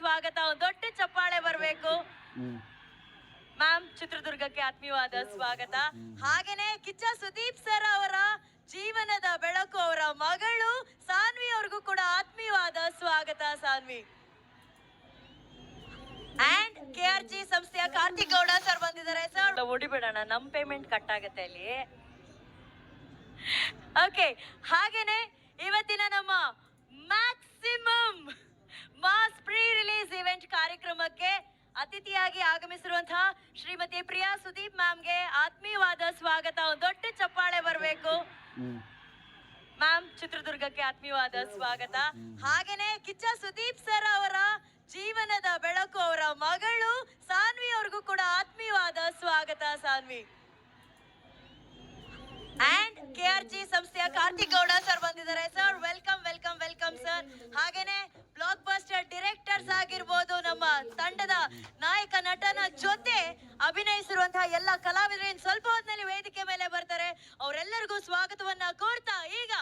ಸ್ವಾಗತ. ಒಂದು ದೊಡ್ಡ ಚಪ್ಪಾಳೆ ಬರಬೇಕು. ಮ್ಯಾಮ್ ಚಿತ್ರದುರ್ಗಕ್ಕೆ ಆತ್ಮೀಯವಾದ ಸ್ವಾಗತ. ಹಾಗೇನೆ ಕಿಚ್ಚ ಸುದೀಪ್ ಸರ್ ಅವರ ಜೀವನದ ಬೆಳಕು ಅವರ ಮಗಳು ಸಾನ್ವಿ ಅವ್ರಿಗೂ ಕೂಡ ಆತ್ಮೀಯವಾದ ಸ್ವಾಗತ Saanvi. And K R G ಸಂಸ್ಥೆಯ ಕಾರ್ತಿಕ್ ಗೌಡ ಸರ್ ಬಂದಿದ್ದಾರೆ. ಸರ್ ಓಡಿಬಿಡೋಣ ನಮ್ ಪೇಮೆಂಟ್ ಕಟ್ ಆಗತ್ತೆ ಅಲ್ಲಿ. ಓಕೆ ಹಾಗೇನೆ ಇವತ್ತಿನ ಕಾರ್ಯಕ್ರಮಕ್ಕೆ ಅತಿಥಿಯಾಗಿ ಆಗಮಿಸಿರುವಂತಹ ಶ್ರೀಮತಿ ಪ್ರಿಯಾ ಸುದೀಪ್ ಮ್ಯಾಮ್ಗೆ ಆತ್ಮೀಯವಾದ ಸ್ವಾಗತ. ಒಂದು ದೊಡ್ಡ ಚಪ್ಪಾಳೆ ಬರಬೇಕು. ಮ್ಯಾಮ್, ಚಿತ್ರದುರ್ಗಕ್ಕೆ ಆತ್ಮೀಯವಾದ ಸ್ವಾಗತ. ಹಾಗೇನೆ ಕಿಚ್ಚ ಸುದೀಪ್ ಸರ್ ಅವರ ಜೀವನದ ಬೆಳಕು ಅವರ ಮಗಳು ಸಾನ್ವಿ ಅವ್ರಿಗೂ ಕೂಡ ಆತ್ಮೀಯವಾದ ಸ್ವಾಗತ, Saanvi. And K R G ಸಂಸ್ಥೆಯ ಕಾರ್ತಿಕ್ ಗೌಡ ಸರ್ ಬಂದಿದ್ದಾರೆ. ಸರ್ ನಾಯಕ ನಟನ ಜೊತೆ ಅಭಿನಯಿಸಿರುವಂತಹ ಎಲ್ಲ ಕಲಾವಿದರು ಸ್ವಲ್ಪ ಹೊತ್ತಿನಲ್ಲಿ ವೇದಿಕೆ ಮೇಲೆ ಬರ್ತಾರೆ. ಅವರೆಲ್ಲರಿಗೂ ಸ್ವಾಗತವನ್ನ ಕೋರ್ತಾ ಈಗ